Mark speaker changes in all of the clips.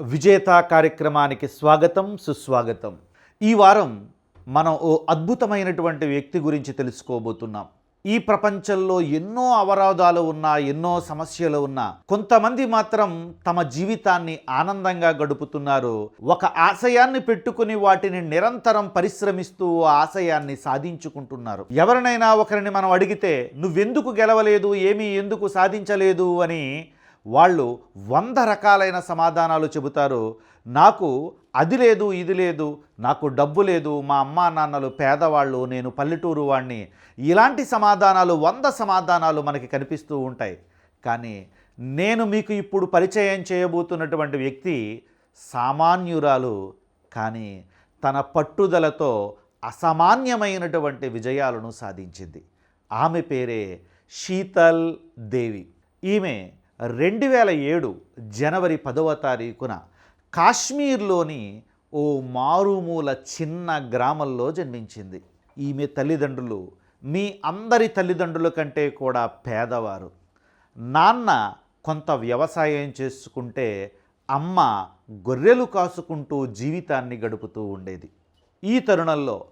Speaker 1: విజేత కార్యక్రమానికి స్వాగతం సుస్వాగతం. ఈ వారం మనం ఓ అద్భుతమైనటువంటి వ్యక్తి గురించి తెలుసుకోబోతున్నాం. ఈ ప్రపంచంలో ఎన్నో అవరోధాలు ఉన్నా ఎన్నో సమస్యలు ఉన్నా కొంతమంది మాత్రం తమ జీవితాన్ని ఆనందంగా గడుపుతున్నారు. ఒక ఆశయాన్ని పెట్టుకుని వాటిని నిరంతరం పరిశ్రమిస్తూ ఆ ఆశయాన్ని సాధించుకుంటున్నారు. ఎవరినైనా ఒకరిని మనం అడిగితే నువ్వెందుకు గెలవలేదు? ఏమీ ఎందుకు సాధించలేదు? అని వాళ్ళు వంద రకాలైన సమాధానాలు చెబుతారు. నాకు అది లేదు ఇది లేదు నాకు డబ్బు లేదు మా అమ్మా నాన్నలు పేదవాళ్ళు నేను పల్లెటూరు వాడిని ఇలాంటి సమాధానాలు వంద సమాధానాలు మనకి కనిపిస్తూ ఉంటాయి. కానీ నేను మీకు ఇప్పుడు పరిచయం చేయబోతున్నటువంటి వ్యక్తి సామాన్యురాలు కానీ తన పట్టుదలతో అసామాన్యమైనటువంటి విజయాలను సాధించింది. ఆమె పేరే శీతల్ దేవి. ఈమె రెండు వేల ఏడు జనవరి పదవ తారీఖున కాశ్మీర్లోని ఓ మారుమూల చిన్న గ్రామంలో జన్మించింది. ఈమె తల్లిదండ్రులు మీ అందరి తల్లిదండ్రుల కంటే కూడా పేదవారు. నాన్న కొంత వ్యవసాయం చేసుకుంటే అమ్మ గొర్రెలు కాసుకుంటూ జీవితాన్ని గడుపుతూ ఉండేది. ఈ తరుణంలో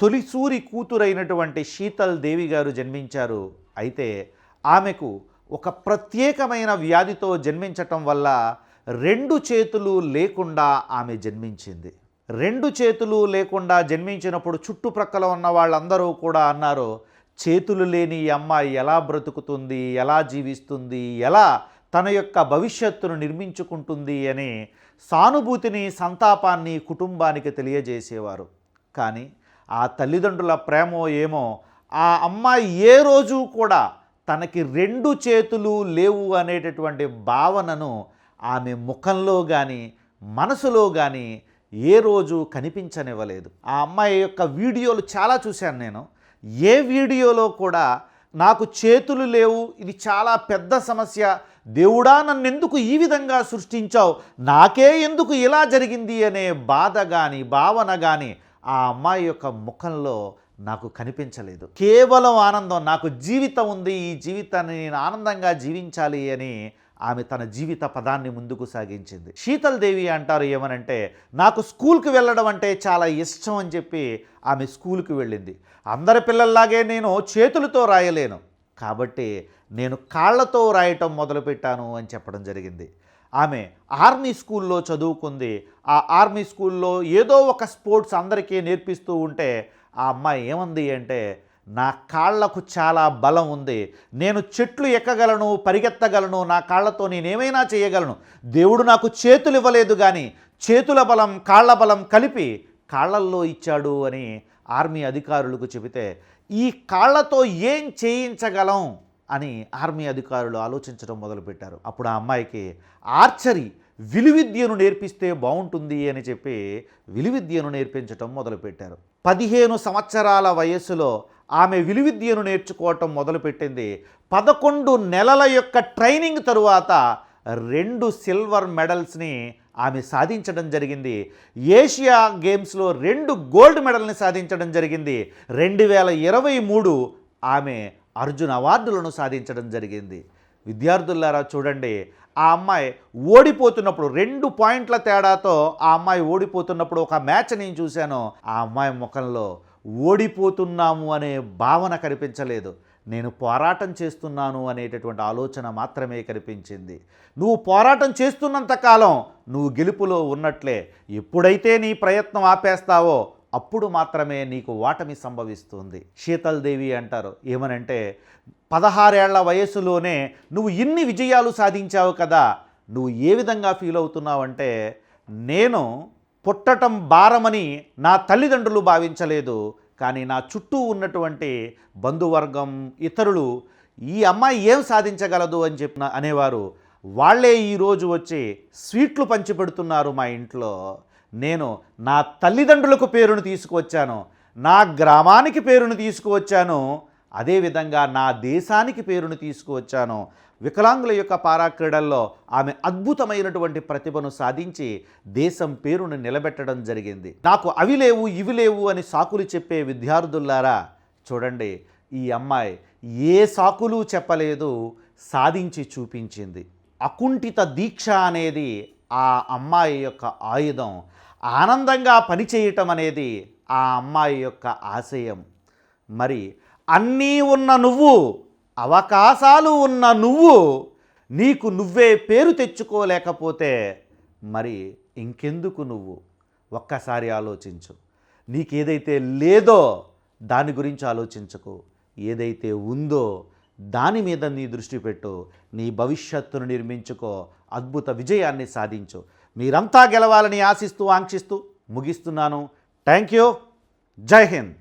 Speaker 1: తొలిసూరి కూతురైనటువంటి శీతల్ దేవి గారు జన్మించారు. అయితే ఆమెకు ఒక ప్రత్యేకమైన వ్యాధితో జన్మించటం వల్ల రెండు చేతులు లేకుండా ఆమె జన్మించింది. రెండు చేతులు లేకుండా జన్మించినప్పుడు చుట్టుప్రక్కల ఉన్న వాళ్ళందరూ కూడా అన్నారు చేతులు లేని ఈ అమ్మాయి ఎలా బ్రతుకుతుంది ఎలా జీవిస్తుంది ఎలా తన యొక్క భవిష్యత్తును నిర్మించుకుంటుంది అని సానుభూతిని సంతాపాన్ని కుటుంబానికి తెలియజేసేవారు. కానీ ఆ తల్లిదండ్రుల ప్రేమో ఏమో ఆ అమ్మాయి ఏ రోజు కూడా తనకి రెండు చేతులు లేవు అనేటటువంటి భావనను ఆమె ముఖంలో కానీ మనసులో కానీ ఏ రోజు కనిపించనివ్వలేదు. ఆ అమ్మాయి యొక్క వీడియోలు చాలా చూశాను నేను. ఏ వీడియోలో కూడా నాకు చేతులు లేవు ఇది చాలా పెద్ద సమస్య దేవుడా నన్ను ఎందుకు ఈ విధంగా సృష్టించావు? నాకే ఎందుకు ఇలా జరిగింది? అనే బాధ కానీ భావన కానీ ఆ అమ్మాయి యొక్క ముఖంలో నాకు కనిపించలేదు. కేవలం ఆనందం నాకు జీవితం ఉంది ఈ జీవితాన్ని నేను ఆనందంగా జీవించాలి అని ఆమె తన జీవిత పదాన్ని ముందుకు సాగించింది. శీతల్ దేవి అంటారు ఏమనంటే నాకు స్కూల్కి వెళ్ళడం అంటే చాలా ఇష్టం అని చెప్పి ఆమె స్కూల్కి వెళ్ళింది. అందరి పిల్లల్లాగే నేను చేతులతో రాయలేను. కాబట్టి నేను కాళ్ళతో రాయటం మొదలుపెట్టాను అని చెప్పడం జరిగింది. ఆమె ఆర్మీ స్కూల్లో చదువుకుంది. ఆ ఆర్మీ స్కూల్లో ఏదో ఒక స్పోర్ట్స్ అందరికీ నేర్పిస్తూ ఉంటే ఆ అమ్మాయి ఏముంది అంటే నా కాళ్ళకు చాలా బలం ఉంది. నేను చెట్లు ఎక్కగలను పరిగెత్తగలను నా కాళ్ళతో నేనేమైనా చేయగలను. దేవుడు నాకు చేతులు ఇవ్వలేదు కానీ చేతుల బలం కాళ్ళ బలం కలిపి కాళ్ళల్లో ఇచ్చాడు అని ఆర్మీ అధికారులకు చెబితే ఈ కాళ్ళతో ఏం చేయించగలం అని ఆర్మీ అధికారులు ఆలోచించడం మొదలుపెట్టారు. అప్పుడు ఆ అమ్మాయికి ఆర్చరీ విలువిద్యను నేర్పిస్తే బాగుంటుంది అని చెప్పి విలువిద్యను నేర్పించటం మొదలుపెట్టారు. పదిహేను సంవత్సరాల వయస్సులో ఆమె విలువిద్యను నేర్చుకోవటం మొదలుపెట్టింది. పదకొండు నెలల యొక్క ట్రైనింగ్ తరువాత రెండు సిల్వర్ మెడల్స్ని ఆమె సాధించడం జరిగింది. ఏషియా గేమ్స్లో రెండు గోల్డ్ మెడల్ని సాధించడం జరిగింది. రెండు వేల ఇరవై మూడు ఆమె అర్జున్ అవార్డులను సాధించడం జరిగింది. విద్యార్థులారా చూడండి ఆ అమ్మాయి ఓడిపోతున్నప్పుడు రెండు పాయింట్ల తేడాతో ఆ అమ్మాయి ఓడిపోతున్నప్పుడు ఒక మ్యాచ్ నేను చూశాను. ఆ అమ్మాయి ముఖంలో ఓడిపోతున్నాము అనే భావన కనిపించలేదు. నేను పోరాటం చేస్తున్నాను అనేటటువంటి ఆలోచన మాత్రమే కనిపించింది. నువ్వు పోరాటం చేస్తున్నంత కాలం నువ్వు గెలుపులో ఉన్నట్లే. ఎప్పుడైతే నీ ప్రయత్నం ఆపేస్తావో అప్పుడు మాత్రమే నీకు వాటమి సంభవిస్తుంది. శీతల్ దేవి అంటారు. ఏమనంటే పదహారేళ్ళ వయసులోనే నువ్వు ఇన్ని విజయాలు సాధించావు కదా నువ్వు ఏ విధంగా ఫీల్ అవుతున్నావంటే నేను పుట్టటం భారమని నా తల్లిదండ్రులు భావించలేదు కానీ నా చుట్టూ ఉన్నటువంటి బంధువర్గం ఇతరులు ఈ అమ్మాయి ఏం సాధించగలదు అని చెప్పిన అనేవారు. వాళ్ళే ఈరోజు వచ్చి స్వీట్లు పంచిపెడుతున్నారు మా ఇంట్లో. నేను నా తల్లిదండ్రులకు పేరును తీసుకువచ్చాను నా గ్రామానికి పేరును తీసుకువచ్చాను అదేవిధంగా నా దేశానికి పేరును తీసుకువచ్చాను. వికలాంగుల యొక్క పారా క్రీడల్లో ఆమె అద్భుతమైనటువంటి ప్రతిభను సాధించి దేశం పేరును నిలబెట్టడం జరిగింది. నాకు అవి లేవు ఇవి లేవు అని సాకులు చెప్పే విద్యార్థులారా చూడండి ఈ అమ్మాయి ఏ సాకులు చెప్పలేదు సాధించి చూపించింది. అకుంఠిత దీక్ష అనేది ఆ అమ్మాయి యొక్క ఆయుధం ఆనందంగా పనిచేయటం అనేది ఆ అమ్మాయి యొక్క ఆశయం. మరి అన్నీ ఉన్న నువ్వు అవకాశాలు ఉన్న నువ్వు నీకు నువ్వే పేరు తెచ్చుకోలేకపోతే మరి ఇంకెందుకు నువ్వు? ఒక్కసారి ఆలోచించు. నీకేదైతే లేదో దాని గురించి ఆలోచించకు. ఏదైతే ఉందో దాని మీద నీ దృష్టి పెట్టు నీ భవిష్యత్తును నిర్మించుకో అద్భుత విజయాన్ని సాధించు. మీరంతా గెలవాలని ఆశిస్తూ ఆంక్షిస్తూ ముగిస్తున్నాను. థ్యాంక్ యూ జై హింద్.